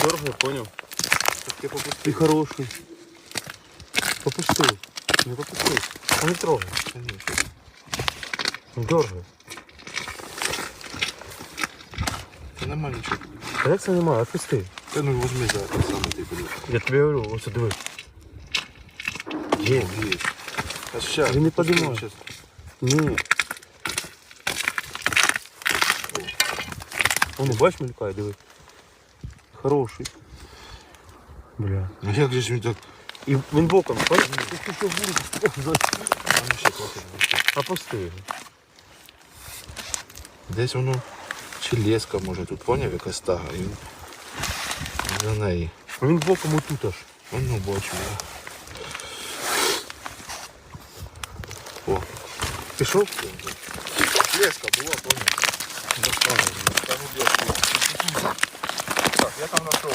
Дергай, понял? Так ти попусти. Ты хороший. Попусти. Не попусти. А не трогай. Не дергай. Це нема нічого. А як це немає? Отпусти. Та ну возьми за те саме ти подивись. Я тобі говорю, ось диви. Є. Є. А щас. Він не пусти, подимає. щас. Ні. Воно, бач, мелькає, диви. Хороший. Бля. Ну як же ж він так? І він боком, понял? А ну ще трохи. Опусти його. Десь воно чи леска може тут поняв якась тага. І він за неї. Він боком отут аж. Воно бачу. я. О, Пішов? леска була, поняв. Там леска. Так, я там знайшов.